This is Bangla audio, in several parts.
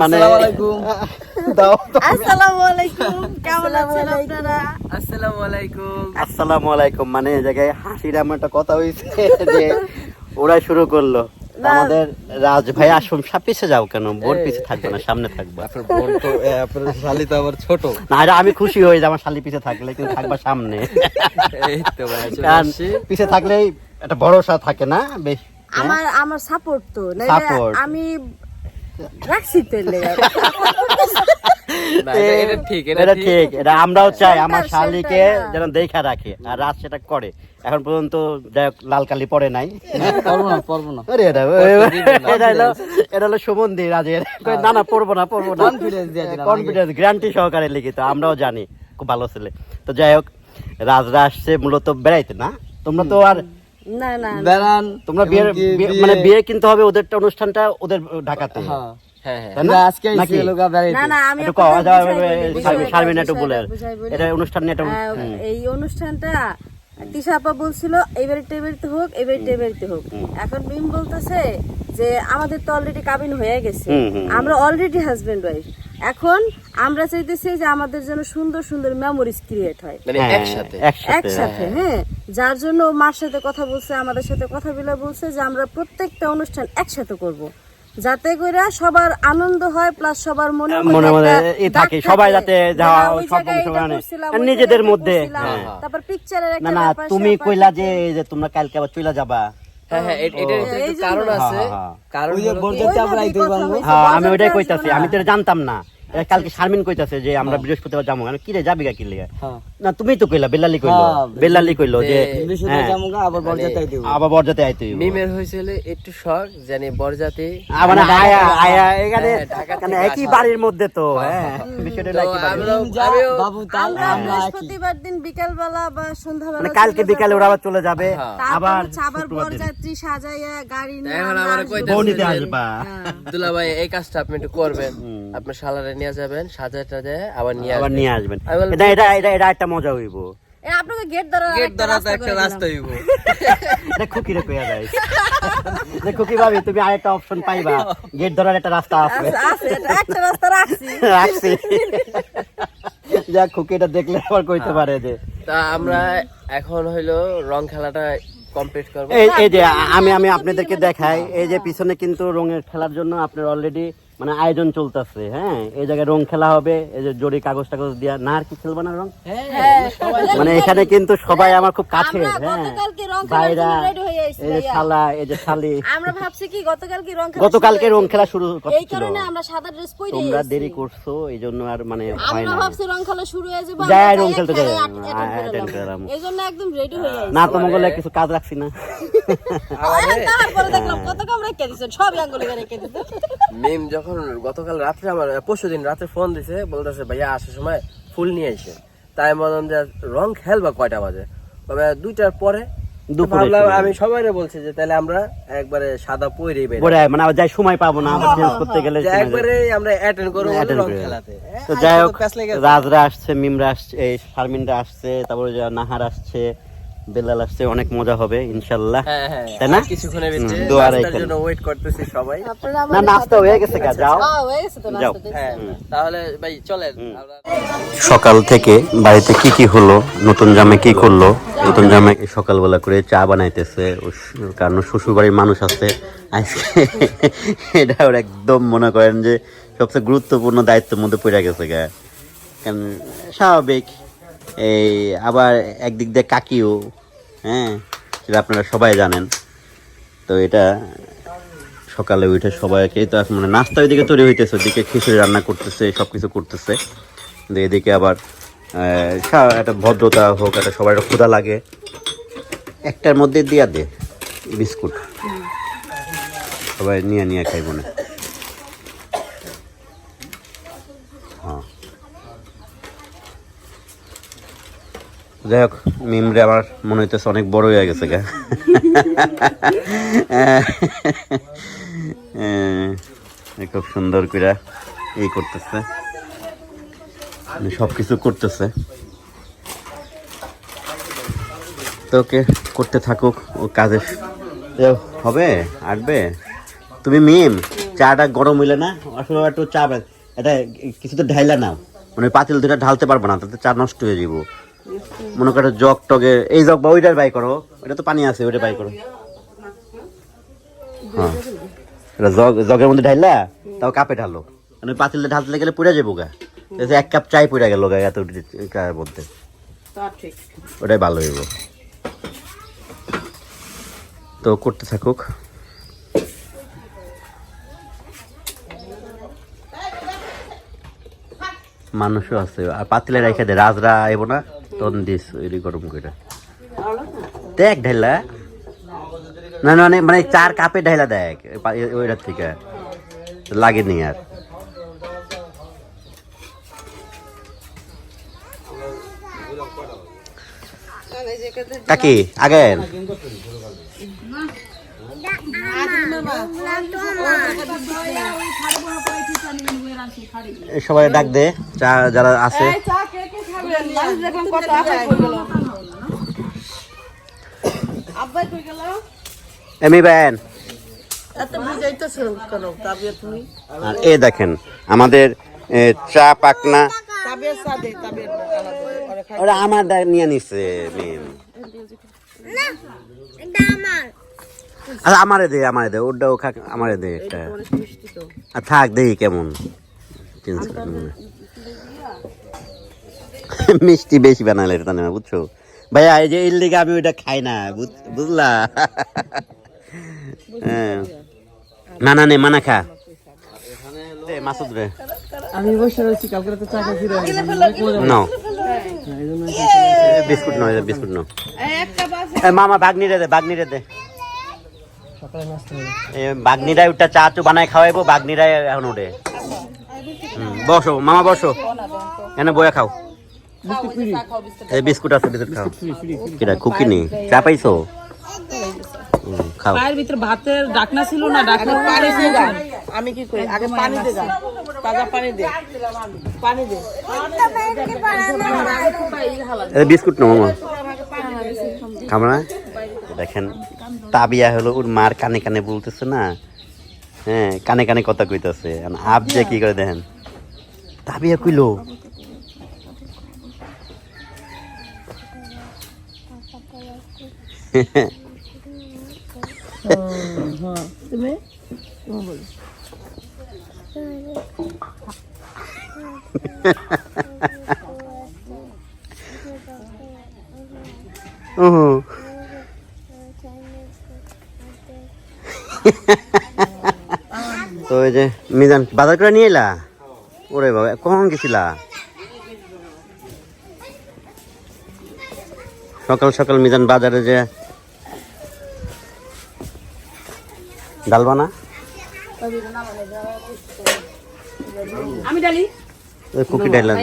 মানে আসসালামু আলাইকুম। দাও। আসসালামু আলাইকুম কেমন আছেন আপনারা? আসসালামু আলাইকুম আসসালামু আলাইকুম মানে এই জায়গায় হাসির এমন একটা কথা হয়েছে যে ওরাই শুরু করল। আমাদের রাজ ভাই আসুন সব পিছে যাও কেন? বোর পিছে থাকবে না সামনে থাকবে। আপনার বোন তো এ, আপনার শালি তো আবার ছোট। না এটা আমি খুশি হই যে আমার শালি পিছে থাকলে কিন্তু থাকবা সামনে। পিছে থাকলেই একটা ভরসা থাকে না বেশ আমার আমার সাপোর্ট তো। আমি রাখছি এটা- এটা ঠিক এটা আমরাও চাই আমার শালিকে যেন দেখা রাখে আর রাজ সেটা করে। এখন পর্যন্ত লাল কালি পরে নাই। পারব না পারব না। আরে এটা এটা হলো এটা হলো সুমন্দি রাজের। না না পড়ব না পড়ব না। দিলাম কনফিডেন্স গ্যারান্টি সহকারে লিখিত আমরাও জানি খুব ভালো ছেলে। তো যাই হোক রাজরা আসছে মূলত বেড়াইতে না? তোমরা তো আর না না না। তোমরা বিয়ে- মানে বিয়ে কিন্তু হবে ওদেরটা অনুষ্ঠানটা ওদের ঢাকাতে। এই অনুষ্ঠানটা তিশা আপা বলছিল এবারে টেবিলতে হোক এবারে টেবিলতে হোক। এখন মিম বলতেছে যে আমাদের তো অলরেডি কাবিন হয়ে গেছে। আমরা অলরেডি হাজবেন্ড ওয়াইফ এখন আমরা চাইতেছি যে আমাদের জন্য সুন্দর সুন্দর মেমোরিজ ক্রিয়েট হয়। মানে হ্যাঁ, একসাথে। একসাথে একসাথে হ্যাঁ। যার জন্য মার সাথে কথা বলছে আমাদের সাথে কথা বলে বলছে যে আমরা প্রত্যেকটা অনুষ্ঠান একসাথে করব। যাতে করে সবার আনন্দ হয় প্লাস সবার মনে মনে মনে থাকে, সবাই যাতে যাওয়া সব অংশ নিজেদের মধ্যে, হ্যাঁ। তারপর পিকচারের না একটা না তুমি কইলা যে যে তোমরা কালকে আবার চলে যাবা। হ্যাঁ হ্যাঁ হ্যাঁ, হ্যাঁ। হ্যাঁ। আমি ওটাই কইতাছি। আমি তো জানতাম না। কালকে শারমিন কইতাছে যে আমরা বৃহস্পতিবার যাব। কি রে যাবি গা কি লিগা হ্যাঁ। না তুমি তো কইলা বেল্লালি কইলো। হ্যাঁ, বেল্লালি কইলো যে হ্যাঁ, আবার আইতে আবার বরজাতে আইতে মিমের হয়েছিল একটু শখ জানি বরজাতি মানে আয়া আয়া এখানে হ্যাঁ, মানে একই বাড়ির মধ্যে তো হ্যাঁ। বিষয়টা বাবু আমরা বৃহস্পতিবার দিন বিকালবেলা বা সন্ধ্যাবেলা মানে কালকে বিকালে ওরা আবার চলে যাবে হ্যাঁ। আবার আবার বরযাত্রী সাজাইয়া গাড়ি নিয়ে এখন আমরা আমার আসব। কইতাছে বৌনিতে যে- আসবা। দুলা ভাই এই কাজটা আপনি একটু করবেন। আপনার শালারে নিয়ে যাবেন আবার নিয়ে আবার নিয়ে আসবেন। এটা এটা এটা এটা একটা মজা হইব। এ, আপনাকে গেট ধরার গেট একটা রাস্তা একটা রাস্তা হইব। এটা খুকি রে কইয়া যায় যে খুকি ভাবি তুমি আরেকটা অপশন পাইবা। গেট ধরার একটা রাস্তা আছে। আছে, আছে, একটা রাস্তা রাখছি। রাখছি। যা খুকি এটা দেখলে আবার কইতে হ্যাঁ। পারে যে তা আমরা এখন হইল রং খেলাটা কমপ্লিট করব। এই এই যে আমি আমি আপনাদেরকে দেখাই। এই যে পিছনে কিন্তু রঙের খেলার জন্য আপনার অলরেডি মানে আয়োজন চলতেছে হ্যাঁ? এই জায়গায় রং খেলা হবে এই যে জরি কাগজ টাগজ দিয়া না আর কি খেলব না রং? মানে এখানে কিন্তু সবাই আমার খুব কাছে হ্যাঁ? ভাইরা হয়ে এই যে শালা এই যে শালি। আমরা ভাবছি কি গতকালকে রং খেলা গতকালকে শুরু রং খেলা শুরু এই কারণে আমরা সাদা ড্রেস পরে তোমরা দেরি করছ এই জন্য আর মানে হয় আমরা না। ভাবছি রং খেলা শুরু হয়ে যাবে যাই রং খেলতে যাই। হ্যাঁ। করলাম। এই জন্য একদম রেডি হয়ে আইছি। না কিছু কাজ রাখছি না। তারপরে দেখলাম কত কম রেখে দিছেন সব আঙ্গুলে রেখে দিছেন মিম যখন গতকাল রাত্রে আমার পরশু দিন রাতে ফোন দিছে বলতেছে ভাইয়া আসার সময় ফুল নিয়ে আইসে। তাই আমি বললাম যে রং খেলবা কয়টা বাজে? তবে দুইটার পরে ভাবলাম আমি সবাই বলছি যে তাহলে আমরা একবারে সাদা বের পরে মানে আবার যাই সময় পাবো না আবার চেঞ্জ করতে গেলে। একবারে আমরা অ্যাটেন্ড করব রং খেলাতে। তো যাই হোক রাজরা আসছে মিমরা আসছে এই শারমিনরা আসছে তারপরে নাহার আসছে বেলাল আসছে অনেক মজা হবে ইনশাল্লাহ। হ্যাঁ হ্যাঁ তাই না? আর কিছুক্ষণের ভিতরে নাস্তার জন্য ওয়েট করতেছি সবাই। না নাস্তা হয়ে গেছে গা যাও। হ্যাঁ, গেছে তো যাও। তাহলে ভাই চলেন সকাল থেকে বাড়িতে কি কি হলো নতুন জামে কি করল নতুন জামে সকালবেলা করে চা বানাইতেছে কারণ শ্বশুর বাড়ির মানুষ আছে। আজকে এটা ওর একদম মনে করেন যে সবচেয়ে গুরুত্বপূর্ণ দায়িত্বের মধ্যে পড়ে গেছে গা। কারণ স্বাভাবিক। এই আবার একদিক দিয়ে কাকিও হ্যাঁ সেটা আপনারা সবাই জানেন। তো এটা সকালে উঠে সবাইকে তো মানে নাস্তা ওইদিকে তৈরি হইতেছে ওইদিকে খিচুড়ি রান্না করতেছে সব কিছু করতেছে। কিন্তু এদিকে আবার একটা ভদ্রতা হোক, একটা সবার একটা ক্ষুধা লাগে। একটার মধ্যে দিয়া দে, বিস্কুট। সবাই নিয়ে নিয়ে খাইব না। হ্যাঁ। যাই হোক, মিমরে আমার মনে হইতেছে অনেক বড় হয়ে গেছে গা। খুব সুন্দর করে এই করতেছে। সব কিছু করতেছে। তো ওকে, করতে থাকুক, ও কাজে হবে, আসবে। তুমি মিম, চাটা গরম হইলে না, আসলে একটু চা এটা, কিছু তো ঢাইলা না মানে পাতিল দুটা ঢালতে পারব না, তাতে চা নষ্ট হয়ে যাব মনে করো জগ টগে এই জগ বা ওইটার বাই করো ওইটা তো পানি আছে ওইটা বাই করো। হ্যাঁ। এটা জগ জগের মধ্যে ঢাইলা তাও কাপে ঢালো। মানে পাতিলে ঢালতে গেলে পুড়ে যাব গা। এক কাপ চাই পুড়ে গেল গা এত মধ্যে। ওটাই ভালো হইব। তো করতে থাকুক। মানুষও আছে। আর পাতিলে রেখে দে রাজরা আইব না। তখন দিস ওই গরম করে দেখ ঢাইলা। না না, মানে চার কাপে ঢাইলা দেখ ওইটার থেকে। লাগেনি আর। কাকি আগেন। সবাই ডাক দে যারা আছে। দেখলাম কত আশা কই গেল আব্বাই কই গেল? এমি বেন। এত বুঝাইতেছ কেন তাবিয়া তুমি? আর এ দেখেন আমাদের চা পাকনা। ওরা আমার দা- নিয়ে নিচ্ছে আচ্ছা আমারে। দে আমারে দে ওটাও খাক আমারে দে একটা। আর থাক দেখি কেমন। মিষ্টি বেশি বানালে না বুঝছ? ভাইয়া এই যে এর লিগে আমি ওইটা খাই না বুঝ- বুঝলা? হ্যাঁ। না না নে মানা খা। মাসুদ রে। আমি বসে রয়েছি কালকে তো চা খাই ফিরে নাও। বিস্কুট নাও এটা বিস্কুট মামা বাগনি রে দে বাগনি রে দে। বাগনিরাই ওটা চা চু বানাই খাওয়াইবো বাগনিরাই এখন ওঠে হুম, বসো মামা বসো। এনে বয়া খাও। এই বিস্কুট আছে বিস্কুট খাও। কিরা কুকি নি চা পাইছো? খাও। পায়ের ভিতরে ভাতের ডাকনা ছিল না ডাকনা পানি দিয়ে যান আমি কি করি? আগে পানি দিয়ে যান তাজা পানি দে। পানি দে। এই বিস্কুট নাও মামা। খাব না? দেখেন তাবিয়া হলো ওর মার কানে কানে বলতেছে না হ্যাঁ কানে কানে কথা কইতাছে। আপ যে কি করে দেখেন? তাবিয়া কইলো? এই যে মিজান বাজার করে নিয়ে এলা? ওরে বাবা কখন গেছিলা? সকাল সকাল মিজান বাজারে যে ডালবা না আমি ডালি। ওই কুকি ডাইলা দে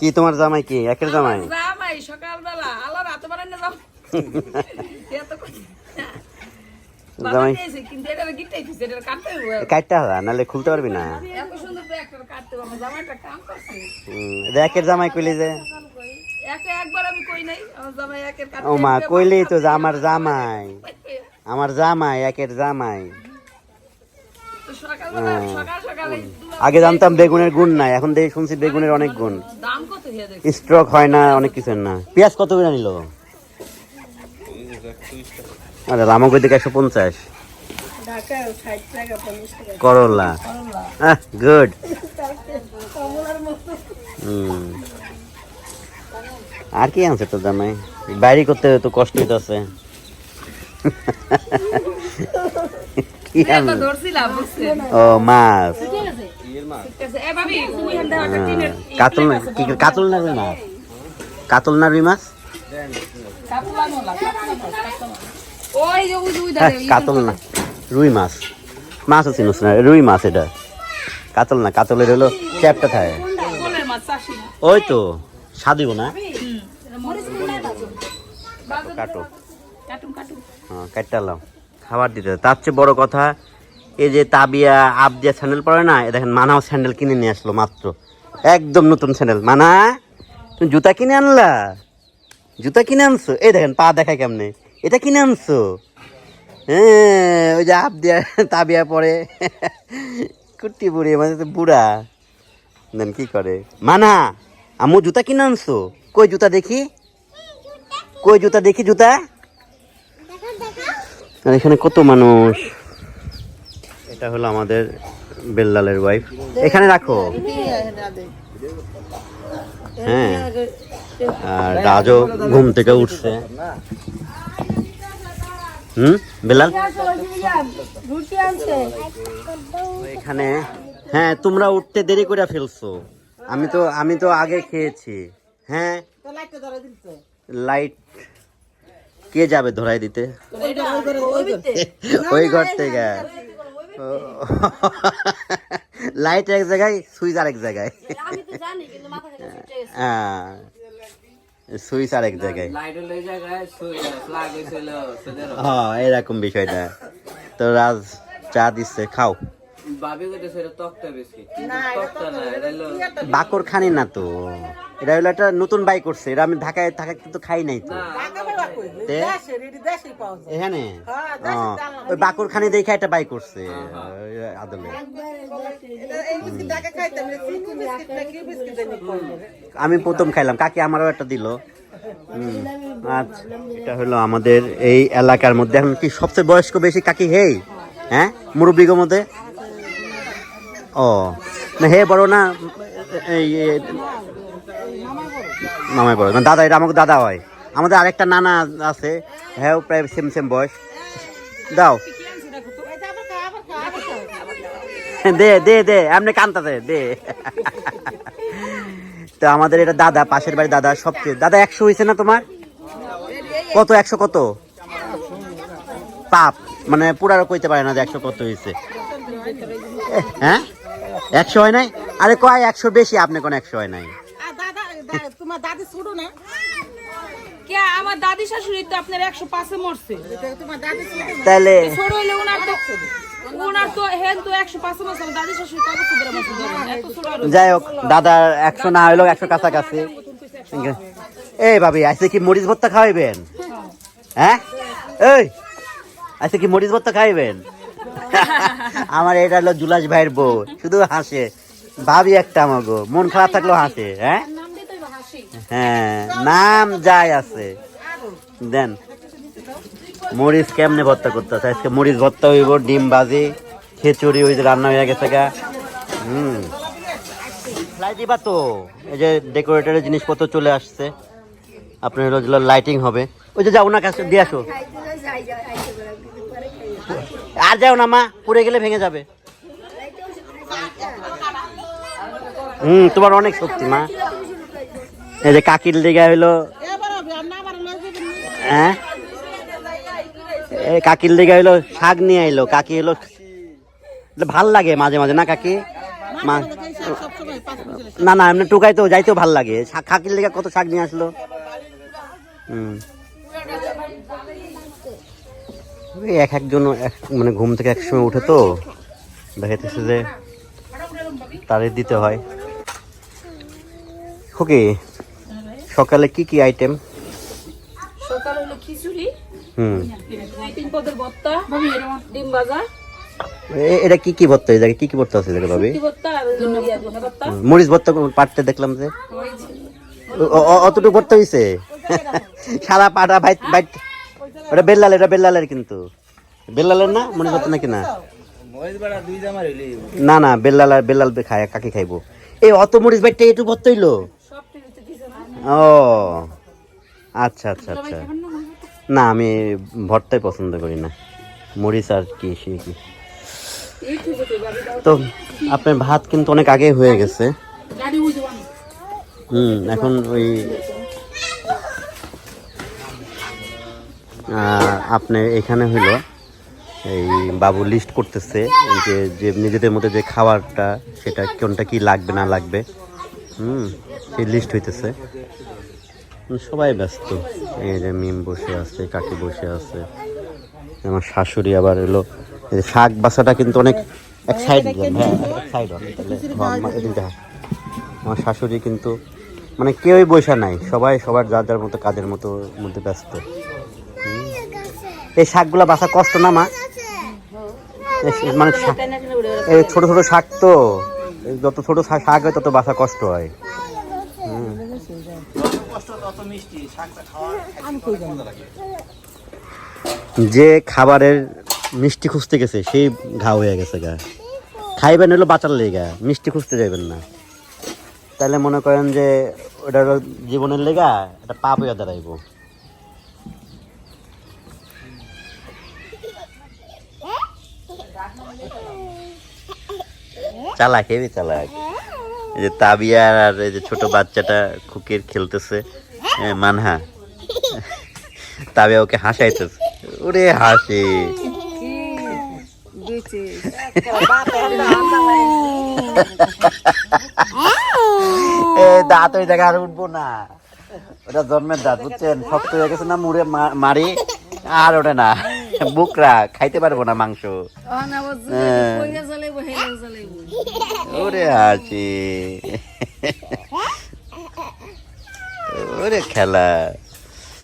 কি তোমার জামাই কি? একের জামাই? জামাই সকালবেলা। আল্লাহ রাতে বানাই না জামাই। কাটতে হবে। নাহলে খুলতে পারবি না। একের জামাই কইলি যে একে একবার আমি কই নাই আমার জামাই একের কাটতে ও মা কইলি তো আমার জামাই। আমার জামাই একের জামাই। তো আগে জানতাম বেগুনের গুণ নাই এখন দেখি শুনছি বেগুনের অনেক গুণ। দাম কত দেখ স্ট্রোক হয় না অনেক কিছু না। পেঁয়াজ কত করে নিল? আরে আমাকে দিকে একশো পঞ্চাশ। করলা গুড আর কি আনছে তোর জামাই? বাইরে করতে তো কষ্ট হইতেছে। কি ও মাছ। আছে কাতল না কি কাতল না রুই মাছ? কাতল না রুই মাছ? কাতলা মাছ, মাছ। হ্যাঁ, কাতল না রুই মাছ। মাছও চিনুস না রুই মাছ এটা। কাতল না কাতলের হলো চ্যাপটা থাকে। মাছ ওই তো সাদিব না? কাটো হ্যাঁ খাবার দিতে। তার চেয়ে বড় কথা এই যে তাবিয়া আপ দিয়ে স্যান্ডেল পরে না এ দেখেন মানাও স্যান্ডেল কিনে নিয়ে আসলো মাত্র। একদম নতুন স্যান্ডেল মানা তুমি জুতা কিনে আনলা? জুতা কিনে আনছো? এই দেখেন পা দেখায় কেমনে? এটা কিনে আনছো? হ্যাঁ ওই যে আপ দিয়া তাবিয়া পরে। কুট্টি বুড়ি মানে তো বুড়া। দেন কি করে? মানা! আমু জুতা কিনে আনছো? কই জুতা দেখি? কই জুতা দেখি জুতা? আর এখানে কত মানুষ? এটা হলো আমাদের বেল্লালের ওয়াইফ এখানে রাখো। হ্যাঁ। আর রাজও ঘুম থেকে উঠছে। হুম? বেলাল এখানে হ্যাঁ তোমরা উঠতে দেরি করে ফেলছো। আমি তো আমি তো আগে খেয়েছি। হ্যাঁ? লাইট কে যাবে ধরাই দিতে? ওই ঘর থেকে। লাইট এক জায়গায় সুইচ আরেক জায়গায়। থেকে ছুটে গেছে হ্যাঁ। সুইচ আরেক জায়গায়। জায়গায় হ্যাঁ এরকম বিষয়টা। তো রাজ চা দিচ্ছে খাও। বাকর খানি না তো। এটা হলো একটা নতুন বাইক করছে এটা আমি ঢাকায় থাকা কিন্তু খাই নাই তো। এখানে? ওই বাকর খানি দেখে একটা বাইক করছে। আদলে। আমি প্রথম খাইলাম কাকি আমারও একটা দিল। আচ্ছা এটা হলো আমাদের এই এলাকার মধ্যে। এখন কি সবচেয়ে বয়স্ক বেশি কাকি হেই? হ্যাঁ মুরব্বীগের মধ্যে? ও, না, হে বড় না, এই মামাই বড়, না, দাদা, এটা আমাকে দাদা হয়। আমাদের আরেকটা নানা আছে হ্যাঁ প্রায় সেম সেম বয়স। দাও। দে দে দে, এমনি কান্তাতে দে তো আমাদের এটা দাদা, পাশের বাড়ি দাদা, সবচেয়ে। দাদা, একশো হয়েছে না তোমার? কত, একশো কত? পাপ। মানে পুরারও কইতে পারে না যে একশো কত হয়েছে। হ্যাঁ? একশো হয় নাই? আরে কয় একশো বেশি আপনি কোন একশো হয় নাই? তোমার দাদি ছোট না? কে আমার দাদি শাশুড়ি তো আপনার একশো পাঁচে মরছে। তোমার দাদি তাহলে ছোট হইলে ওনার তো যাই হোক দাদার একশো না হইলেও একশো কাছাকাছি। এই ভাবি আজকে কি মরিচ ভর্তা খাওয়াইবেন? হ্যাঁ? এই আজকে কি মরিচ ভর্তা খাইবেন আমার এটা হলো জুলাস ভাইয়ের বউ, শুধু হাসে। ভাবি একটা আমাগো, মন খারাপ থাকলেও হাসে হ্যাঁ? হ্যাঁ নাম যাই আছে। দেন, মরিচ কেমনে ভর্তা করতেছে আজকে মরিচ ভর্তা হইব, ডিম বাজি খিচুড়ি, ওই যে রান্না হয়ে গেছে গা। হুম। দিবা তো, এই যে ডেকোরেটরের জিনিসপত্র চলে আসছে। আপনার হলো লাইটিং হবে। ওই যে যাও না কাছে, দিয়ে আসো। আর যাও না, মা, পড়ে গেলে ভেঙে যাবে। হুম, তোমার অনেক শক্তি, মা। এই যে কাকির লেগে হইল হ্যাঁ? এই কাকির লেগে হইল শাক নিয়ে আইলো। কাকি হইল, ভালো লাগে মাঝে মাঝে, না কাকি? মা, না না, এমনি টুকাই তো যাইতেও ভালো লাগে। কাকির লেগে কত শাক নিয়ে আসলো। হুম ওই এক একজন এক- মানে ঘুম থেকে এক সময় উঠে তো। দেখাইতেছে যে তারে দিতে হয়। ওকে সকালে কি কি আইটেম সকাল হলো খিচুড়ি হুম। তিন পদের ভর্তা ডিম ভাজা। এটা কি কি ভর্তা? এই জায়গায় কি কি ভর্তা আছে জায়গায় ভাবি। মরিচ ভর্তা পাটতে দেখলাম যে। অতটুকু ভর্তা হয়েছে সারা পাটা ভাই ভাই ওটা বেল্লাল, এটা বেল্লালের কিন্তু। বেল্লালের না? মরিচ ভর্তা নাকি না? না না, বেল্লাল আর বেল্লাল খায়, কাকে খাইবো? এই অত মরিচ ভাইটা একটু ভর্তা হইল? ও আচ্ছা আচ্ছা আচ্ছা। না, আমি ভর্তাই পছন্দ করি না। মরিচ আর কি, সে কি? তো, আপনার ভাত কিন্তু অনেক আগে হয়ে গেছে। হুম, এখন ওই আপনার এখানে হইল এই বাবু লিস্ট করতেছে যে যে নিজেদের মধ্যে যে খাবারটা সেটা কোনটা কি লাগবে না লাগবে হুম সেই লিস্ট হইতেছে সবাই ব্যস্ত এই যে মিম বসে আছে কাকি বসে আছে আমার শাশুড়ি আবার এলো এই শাক বাসাটা কিন্তু অনেক এক সাইড হ্যাঁ এক সাইড। আমার শাশুড়ি কিন্তু মানে কেউই বসে নাই সবাই সবার যার যার মতো কাজের মতো মধ্যে ব্যস্ত। এই শাকগুলা বাসা কষ্ট না, মা? মানে এই ছোট ছোট শাক তো যত ছোট শাক হয় তত বাসা কষ্ট হয়। যে খাবারের মিষ্টি খুঁজতে গেছে, সেই ঘা হয়ে গেছে গা। খাইবেন হলো বাঁচার লেগা, মিষ্টি খুঁজতে যাবেন না। তাহলে মনে করেন যে ওটা জীবনের লেগা এটা পাপ হয়ে দাঁড়াইব। চালাক হেবি চালাক। এই যে তাবিয়ার আর এই যে ছোট বাচ্চাটা খুকির খেলতেছে। মানহা। তাবিয়া ওকে হাসাইতেছে। ওরে হাসি। দাঁত ওই জায়গায় আর উঠবো না। ওটা জন্মের দাঁত, বুঝছেন? শক্ত হয়ে গেছে না, মুড়ে মারি। আর ওটা না। বুকরা খাইতে পারব না মাংস। হ্যাঁ। ওরে হাসি। ওরে খেলা।